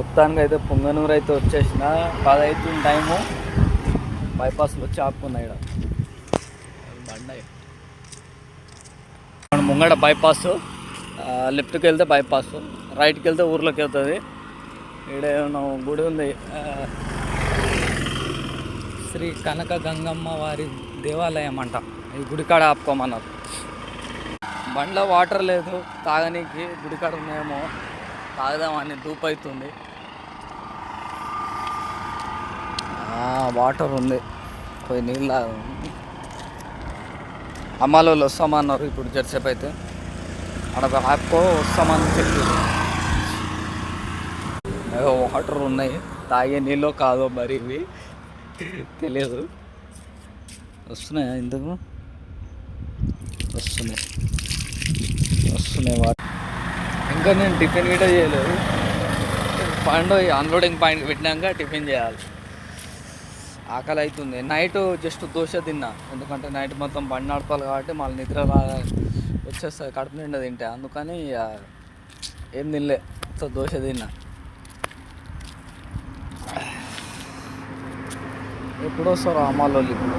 మొత్తానికి అయితే పొంగనూరు అయితే వచ్చేసిన. పది అవుతుంది టైము. బైపాస్లో వచ్చి ఆపుకున్నా ఇక్కడ మన ముంగడ బైపాస్ లెఫ్ట్కి వెళ్తే బైపాస్ రైట్కి వెళ్తే ఊర్లోకి వెళ్తుంది. ఇక్కడ ఏమన్నా గుడి ఉంది శ్రీ కనక గంగమ్మ వారి దేవాలయం అంట. ఈ గుడికాడ ఆపుకోమన్నారు. బండ్లో వాటర్ లేదు తాగనీకి గుడికాడ ఉన్నాయేమో. తాగదామని దూపు అవుతుంది వాటర్ ఉంది. పోయి నీళ్ళు తాగు వస్తామన్నారు ఇప్పుడు జర్సేపు అయితే. అక్కడ ఆపుకో వస్తామని చెప్పారు వాటర్ ఉన్నాయి. తాగే నీళ్ళు కాదో మరి ఇవి. తెలియదు వస్తున్నాయా ఇందుకు వస్తున్నాయి. వస్తున్నాయి వాటర్ ఇంకా నేను టిఫిన్ గిట్ట చేయలేదు. పాయింట్ అన్లోడింగ్ పాయింట్ పెట్టినాక టిఫిన్ చేయాలి. ఆకలి అవుతుంది నైట్ జస్ట్ దోశ తిన్నా. ఎందుకంటే నైట్ మొత్తం బండి నడపాలి కాబట్టి మళ్ళీ నిద్ర వచ్చేస్తుంది కడుపు నిండా తింటే. అందుకని ఇక ఏం తినలే. సో దోశ తిన్నా. ఎప్పుడు వస్తారు అమ్మాళ్ళు ఇప్పుడు